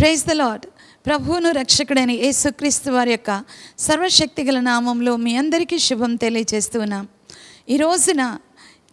Praise the lord ప్రభువును రక్షకుడైన యేసుక్రీస్తు వారి యొక్క సర్వశక్తిగల నామంలో మీ అందరికీ శుభం తెలియజేస్తున్నాం ఈ రోజున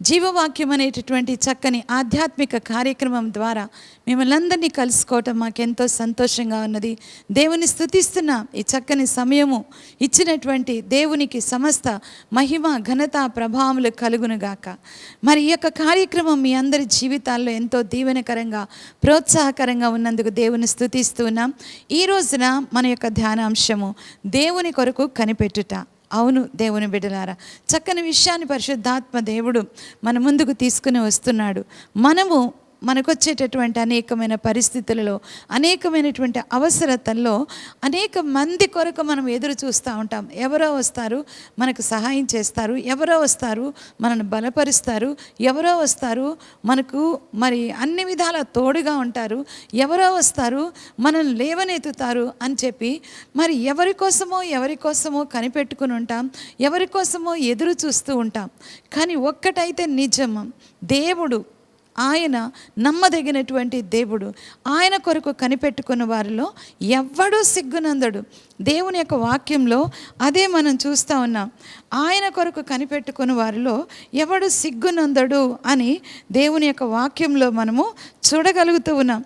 జీవవాక్యం అనేటటువంటి చక్కని ఆధ్యాత్మిక కార్యక్రమం ద్వారా మిమ్మల్ని అందరినీ కలుసుకోవటం మాకెంతో సంతోషంగా ఉన్నది. దేవుని స్థుతిస్తున్నాం ఈ చక్కని సమయము ఇచ్చినటువంటి దేవునికి సమస్త మహిమ ఘనత ప్రభావములు కలుగునుగాక. మరి ఈ యొక్క కార్యక్రమం మీ అందరి జీవితాల్లో ఎంతో దీవెనకరంగా ప్రోత్సాహకరంగా ఉన్నందుకు దేవుని స్థుతిస్తున్నాం ఈ రోజున మన యొక్క ధ్యానాంశము దేవుని కొరకు కనిపెట్టుట. అవును దేవుని బిడ్డలారా. చక్కని విషయాన్ని పరిశుద్ధాత్మ దేవుడు మన ముందుకు తీసుకుని వస్తున్నాడు. మనము మనకొచ్చేటటువంటి అనేకమైన పరిస్థితులలో అనేకమైనటువంటి అవసరతల్లో అనేక మంది కొరకు మనం ఎదురు చూస్తూ ఉంటాం. ఎవరో వస్తారు మనకు సహాయం చేస్తారు. ఎవరో వస్తారు మనను బలపరుస్తారు. ఎవరో వస్తారు మనకు మరి అన్ని విధాల తోడుగా ఉంటారు. ఎవరో వస్తారు మనల్ని లేవనెత్తుతారు అని చెప్పి మరి ఎవరి కోసమో ఎవరి కోసమో కనిపెట్టుకుని ఉంటాం. ఎవరి కోసమో ఎదురు చూస్తూ ఉంటాం. కానీ ఒక్కటైతే నిజం దేవుడు ఆయన నమ్మదగినటువంటి దేవుడు. ఆయన కొరకు కనిపెట్టుకున్న వారిలో ఎవ్వడూ సిగ్గునందడు. దేవుని యొక్క వాక్యంలో అదే మనం చూస్తూ ఉన్నాం. ఆయన కొరకు కనిపెట్టుకున్న వారిలో ఎవడు సిగ్గునందడు అని దేవుని యొక్క వాక్యంలో మనము చూడగలుగుతూ ఉన్నాం.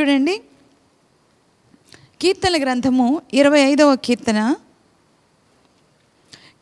చూడండి. కీర్తన గ్రంథము ఇరవై ఐదవ కీర్తన.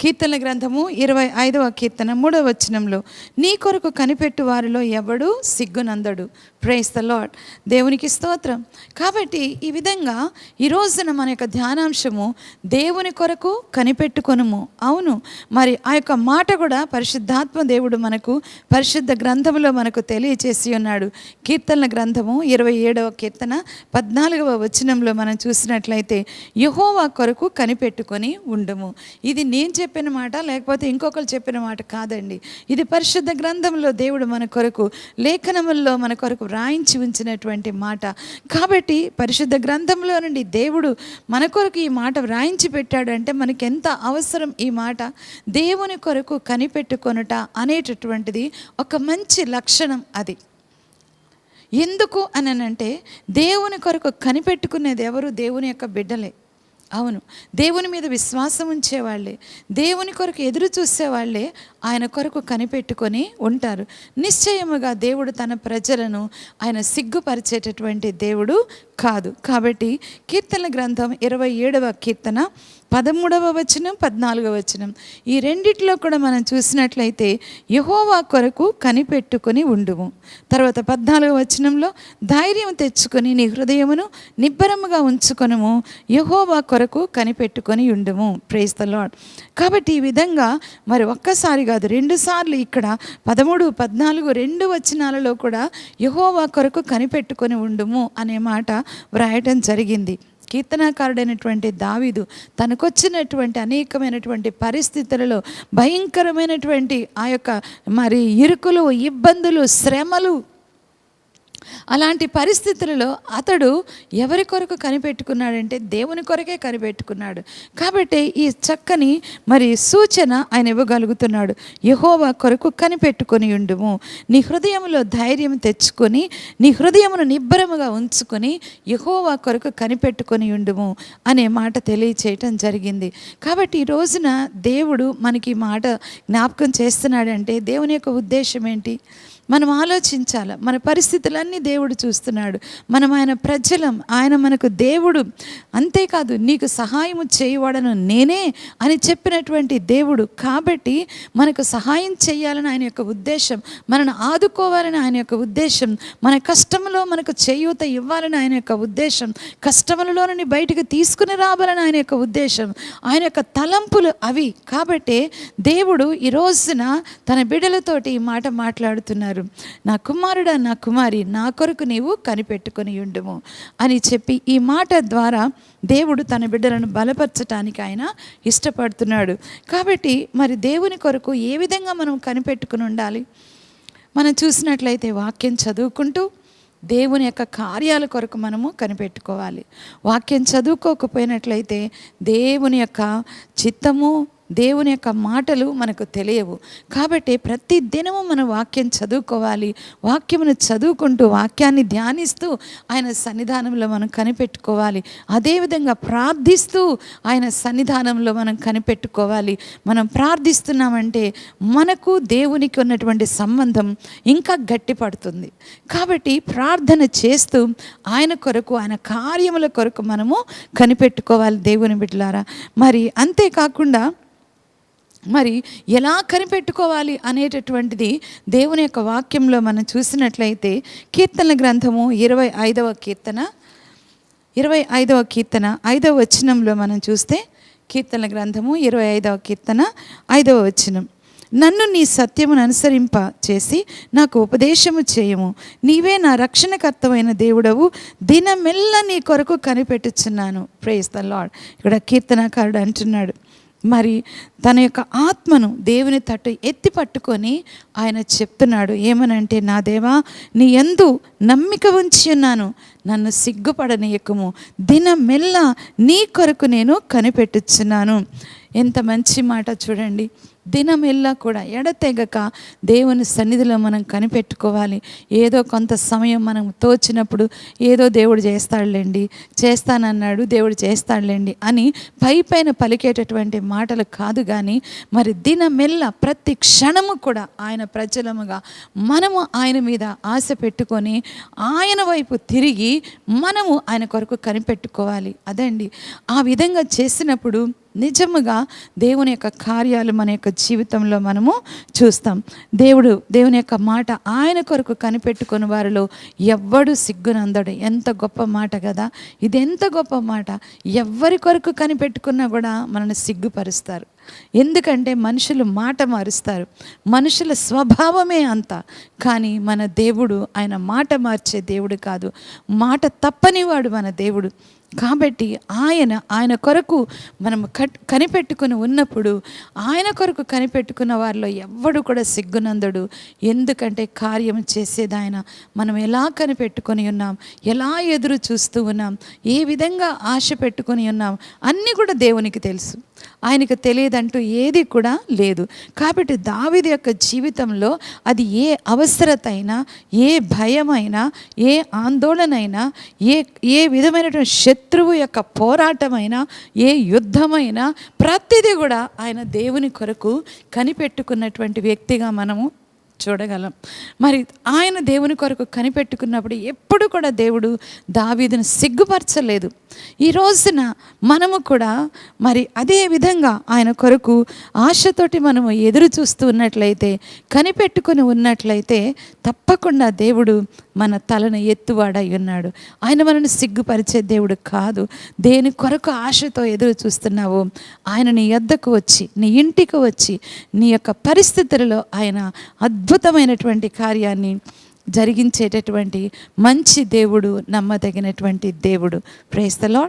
కీర్తన గ్రంథము ఇరవై ఐదవ కీర్తన మూడవ వచనంలో నీ కొరకు కనిపెట్టు వారిలో ఎవడు సిగ్గునందడు. ప్రైస్ ద లాడ్ దేవునికి స్తోత్రం. కాబట్టి ఈ విధంగా ఈ రోజున మన యొక్క ధ్యానాంశము దేవుని కొరకు కనిపెట్టుకొనుము. అవును. మరి ఆ యొక్క మాట కూడా పరిశుద్ధాత్మ దేవుడు మనకు పరిశుద్ధ గ్రంథంలో మనకు తెలియచేసి ఉన్నాడు. కీర్తనల గ్రంథము ఇరవై ఏడవ కీర్తన పద్నాలుగవ వచనంలో మనం చూసినట్లయితే యహోవా కొరకు కనిపెట్టుకొని ఉండుము. ఇది నేను చెప్పిన మాట లేకపోతే ఇంకొకరు చెప్పిన మాట కాదండి. ఇది పరిశుద్ధ గ్రంథంలో దేవుడు మన కొరకు లేఖనముల్లో మన కొరకు వ్రాయించి ఉంచినటువంటి మాట. కాబట్టి పరిశుద్ధ గ్రంథంలో నుండి దేవుడు మన కొరకు ఈ మాట వ్రాయించి పెట్టాడు అంటే మనకి ఎంత అవసరం ఈ మాట? దేవుని కొరకు కనిపెట్టుకొనుట అనేటటువంటిది ఒక మంచి లక్షణం అది. ఎందుకు అని అంటే దేవుని కొరకు కనిపెట్టుకునేది ఎవరు? దేవుని యొక్క బిడ్డలే. అవును. దేవుని మీద విశ్వాసం ఉంచేవాళ్ళే. దేవుని కొరకు ఎదురు చూసేవాళ్ళే. ఆయన కొరకు కనిపెట్టుకొని ఉంటారు. నిశ్చయముగా దేవుడు తన ప్రజలను ఆయన సిగ్గుపరిచేటటువంటి దేవుడు కాదు. కాబట్టి కీర్తన గ్రంథం ఇరవై ఏడవ కీర్తన పదమూడవ వచనం పద్నాలుగవ వచనం. ఈ రెండిట్లో కూడా మనం చూసినట్లయితే యహోవా కొరకు కనిపెట్టుకొని ఉండుము. తర్వాత పద్నాలుగవ వచనంలో ధైర్యం తెచ్చుకొని నీ హృదయమును నిబ్బరముగా ఉంచుకొనుము. యహోవా కొరకు కనిపెట్టుకొని ఉండుము. ప్రేస్ ద లాడ్ కాబట్టి ఈ విధంగా మరి ఒక్కసారిగా కాదు రెండు సార్లు ఇక్కడ పదమూడు పద్నాలుగు రెండు వచనాలలో కూడా యహోవా కొరకు కనిపెట్టుకొని ఉండుము అనే మాట వ్రాయటం జరిగింది. కీర్తనాకారుడైనటువంటి దావీదు తనకొచ్చినటువంటి అనేకమైనటువంటి పరిస్థితులలో భయంకరమైనటువంటి ఆ యొక్క మరి ఇరుకులు ఇబ్బందులు శ్రమలు అలాంటి పరిస్థితులలో అతడు ఎవరి కొరకు కనిపెట్టుకున్నాడంటే దేవుని కొరకే కనిపెట్టుకున్నాడు. కాబట్టి ఈ చక్కని మరి సూచన ఆయన ఇవ్వగలుగుతున్నాడు. యహోవా కొరకు కనిపెట్టుకొని ఉండుము. నీ హృదయంలో ధైర్యం తెచ్చుకొని నీ హృదయమును నిబ్బరముగా ఉంచుకొని యహోవా కొరకు కనిపెట్టుకొని ఉండుము అనే మాట తెలియచేయటం జరిగింది. కాబట్టి ఈ రోజున దేవుడు మనకి మాట జ్ఞాపకం చేస్తున్నాడంటే దేవుని యొక్క ఉద్దేశం ఏంటి? మనం ఆలోచించాలి? మన పరిస్థితులన్నీ దేవుడు చూస్తున్నాడు. మనం ఆయన ప్రజలం ఆయన మనకు దేవుడు. అంతేకాదు నీకు సహాయము చేయవాడను నేనే అని చెప్పినటువంటి దేవుడు. కాబట్టి మనకు సహాయం చేయాలని ఆయన యొక్క ఉద్దేశం మనను ఆదుకోవాలని ఆయన యొక్క ఉద్దేశం మన కష్టంలో మనకు చేయూత ఇవ్వాలని ఆయన యొక్క ఉద్దేశం కష్టములలో నుండి బయటకు తీసుకుని రావాలని ఆయన యొక్క ఉద్దేశం ఆయన యొక్క తలంపులు అవి. కాబట్టి దేవుడు ఈ రోజున తన బిడ్డలతోటి ఈ మాట మాట్లాడుతున్నారు. నా కుమారుడా నా కుమారి నా కొరకు నీవు కనిపెట్టుకొని ఉండుము అని చెప్పి ఈ మాట ద్వారా దేవుడు తన బిడ్డలను బలపరచటానికి ఆయన ఇష్టపడుతున్నాడు. కాబట్టి మరి దేవుని కొరకు ఏ విధంగా మనం కనిపెట్టుకుని ఉండాలి? మనం చూసినట్లయితే వాక్యం చదువుకుంటూ దేవుని యొక్క కార్యాల కొరకు మనము కనిపెట్టుకోవాలి. వాక్యం చదువుకోకపోయినట్లయితే దేవుని యొక్క చిత్తము దేవుని యొక్క మాటలు మనకు తెలియవు. కాబట్టి ప్రతి దినము మన వాక్యం చదువుకోవాలి. వాక్యమును చదువుకుంటూ వాక్యాన్ని ధ్యానిస్తూ ఆయన సన్నిధానంలో మనం కనిపెట్టుకోవాలి. అదేవిధంగా ప్రార్థిస్తూ ఆయన సన్నిధానంలో మనం కనిపెట్టుకోవాలి. మనం ప్రార్థిస్తున్నామంటే మనకు దేవునికి ఉన్నటువంటి సంబంధం ఇంకా గట్టిపడుతుంది. కాబట్టి ప్రార్థన చేస్తూ ఆయన కొరకు ఆయన కార్యముల కొరకు మనము కనిపెట్టుకోవాలి దేవుని బిడ్డలారా. మరి అంతేకాకుండా మరి ఎలా కనిపెట్టుకోవాలి అనేటటువంటిది దేవుని యొక్క వాక్యంలో మనం చూసినట్లయితే కీర్తనల గ్రంథము ఇరవై ఐదవ కీర్తన ఇరవై ఐదవ కీర్తన ఐదవ వచనంలో మనం చూస్తే కీర్తన గ్రంథము ఇరవై ఐదవ కీర్తన ఐదవ వచనం. నన్ను నీ సత్యమును అనుసరింప చేసి నాకు ఉపదేశము చేయము. నీవే నా రక్షణకర్తమైన దేవుడవు. దినమెల్ల నీ కొరకు కనిపెట్టుచున్నాను. ప్రేస్ ద లాడ్ ఇక్కడ కీర్తనకారుడు అంటున్నాడు. మరి తన యొక్క ఆత్మను దేవుని తట్టు ఎత్తి పట్టుకొని ఆయన చెప్తున్నాడు ఏమనంటే నా దేవా నీ ఎందు నమ్మిక ఉంచి ఉన్నాను. నన్ను సిగ్గుపడనీయకము. దినమెల్ల నీ కొరకు నేను కనిపెట్టుచున్నాను. ఎంత మంచి మాట చూడండి. దినమెల్లా కూడా ఎడతెగక దేవుని సన్నిధిలో మనం కనిపెట్టుకోవాలి. ఏదో కొంత సమయం మనం తోచినప్పుడు ఏదో దేవుడు చేస్తాడులేండి చేస్తానన్నాడు దేవుడు చేస్తాడులేండి అని పై పైన పలికేటటువంటి మాటలు కాదు కానీ మరి దినమెల్ల ప్రతి క్షణము కూడా ఆయన ప్రజలముగా మనము ఆయన మీద ఆశ పెట్టుకొని ఆయన వైపు తిరిగి మనము ఆయన కొరకు కనిపెట్టుకోవాలి. అదండి. ఆ విధంగా చేసినప్పుడు నిజముగా దేవుని యొక్క కార్యాలు మన యొక్క జీవితంలో మనము చూస్తాం. దేవుడు దేవుని యొక్క మాట ఆయన కొరకు కనిపెట్టుకుని వారిలో ఎవ్వడు సిగ్గునందడు. ఎంత గొప్ప మాట కదా? ఇది ఎంత గొప్ప మాట? ఎవ్వరి కొరకు కనిపెట్టుకున్నా కూడా మనల్ని సిగ్గుపరుస్తారు. ఎందుకంటే మనుషులు మాట మారుస్తారు. మనుషుల స్వభావమే అంత. కానీ మన దేవుడు ఆయన మాట మార్చే దేవుడు కాదు. మాట తప్పనివాడు మన దేవుడు. కాబట్టి ఆయన ఆయన కొరకు మనం కట్ కనిపెట్టుకుని ఉన్నప్పుడు ఆయన కొరకు కనిపెట్టుకున్న వారిలో ఎవ్వడు కూడా సిగ్గునందుడు. ఎందుకంటే కార్యం చేసేది ఆయన మనం ఎలా కనిపెట్టుకొని ఉన్నాం? ఎలా ఎదురు చూస్తూ ఉన్నాం? ఏ విధంగా ఆశ పెట్టుకొని ఉన్నాం? అన్నీ కూడా దేవునికి తెలుసు. ఆయనకు తెలియదంటూ ఏది కూడా లేదు. కాబట్టి దావిది యొక్క జీవితంలో అది ఏ అవసరత అయినా ఏ భయమైనా ఏ ఆందోళనైనా ఏ ఏ విధమైనటువంటి శత్రువు యొక్క పోరాటమైనా ఏ యుద్ధమైనా ప్రతిదీ కూడా ఆయన దేవుని కొరకు కనిపెట్టుకున్నటువంటి వ్యక్తిగా మనము చూడగలం. మరి ఆయన దేవుని కొరకు కనిపెట్టుకున్నప్పుడు ఎప్పుడు కూడా దేవుడు దావీదును సిగ్గుపరచలేదు. ఈ రోజున మనము కూడా మరి అదే విధంగా ఆయన కొరకు ఆశతోటి మనము ఎదురు చూస్తూ ఉన్నట్లయితే కనిపెట్టుకుని ఉన్నట్లయితే తప్పకుండా దేవుడు మన తలను ఎత్తువాడై ఉన్నాడు. ఆయన మనల్ని సిగ్గుపరిచే దేవుడు కాదు. దేని కొరకు ఆశతో ఎదురు చూస్తున్నావు ఆయన నీ ఎద్దకు వచ్చి నీ ఇంటికి వచ్చి నీ యొక్క పరిస్థితులలో ఆయన అద్భుతమైనటువంటి కార్యాన్ని జరిగించేటటువంటి మంచి దేవుడు నమ్మదగినటువంటి దేవుడు. ప్రేస్తలో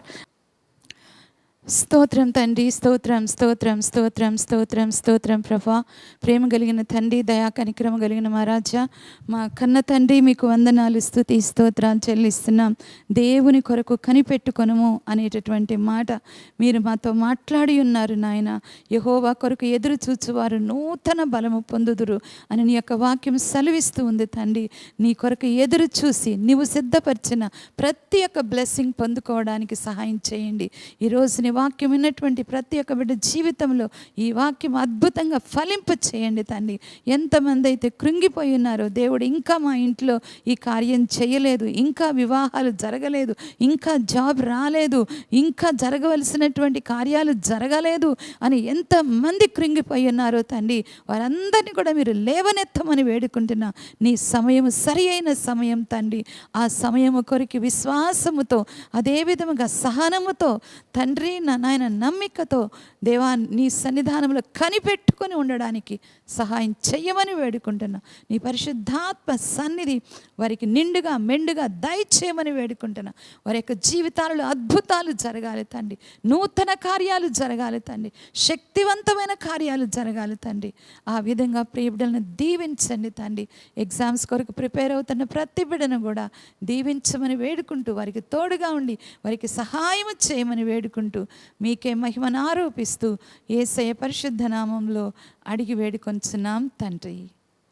స్తోత్రం తండ్రి స్తోత్రం స్తోత్రం స్తోత్రం స్తోత్రం స్తోత్రం ప్రభా. ప్రేమ కలిగిన తండ్రి దయా కనిక్రమ కలిగిన మహారాజా. మా కన్న తండ్రి మీకు వందనాలు స్థుతి స్తోత్రాలు చెల్లిస్తున్నాం. దేవుని కొరకు కనిపెట్టుకొనము అనేటటువంటి మాట మీరు మాతో మాట్లాడి ఉన్నారు నాయన. యహోవా కొరకు ఎదురు చూచువారు నూతన బలము పొందుదురు అని నీ యొక్క వాక్యం సెలవిస్తూ ఉంది తండ్రి. నీ కొరకు ఎదురు చూసి నీవు సిద్ధపరిచిన ప్రతి ఒక్క బ్లెస్సింగ్ పొందుకోవడానికి సహాయం చేయండి. ఈరోజు నీ వాక్యం విన్నటువంటి ప్రతి ఒక్క బిడ్డ జీవితంలో ఈ వాక్యం అద్భుతంగా ఫలింప చేయండి తండ్రి. ఎంతమంది అయితే కృంగిపోయి ఉన్నారో దేవుడు ఇంకా మా ఇంట్లో ఈ కార్యం చేయలేదు ఇంకా వివాహాలు జరగలేదు ఇంకా జాబ్ రాలేదు ఇంకా జరగవలసినటువంటి కార్యాలు జరగలేదు అని ఎంతమంది కృంగిపోయి ఉన్నారో తండ్రి. వారందరినీ కూడా మీరు లేవనెత్తమని వేడుకుంటున్నా. నీ సమయం సరి అయిన సమయం తండ్రి. ఆ సమయము కొరికి విశ్వాసముతో అదే విధముగా సహనముతో తండ్రి నా నాయన నమ్మికతో దేవా నీ సన్నిధానంలో కనిపెట్టుకొని ఉండడానికి సహాయం చెయ్యమని వేడుకుంటున్నా. నీ పరిశుద్ధాత్మ సన్నిధి వారికి నిండుగా మెండుగా దయచేయమని వేడుకుంటున్నా. వారి యొక్క జీవితాలలో అద్భుతాలు జరగాలి తండ్రి. నూతన కార్యాలు జరగాలి తండ్రి. శక్తివంతమైన కార్యాలు జరగాలి తండ్రి. ఆ విధంగా ప్రియబిడలను దీవించండి తండ్రి. ఎగ్జామ్స్ కొరకు ప్రిపేర్ అవుతున్న ప్రతి బిడను కూడా దీవించమని వేడుకుంటూ వారికి తోడుగా ఉండి వారికి సహాయం చేయమని వేడుకుంటూ మీకే మహిమను ఆరోపిస్తూ ఏసయ పరిశుద్ధ నామంలో అడిగి వేడుకొంచున్నాం తండ్రి.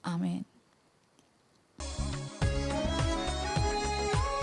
ఆమె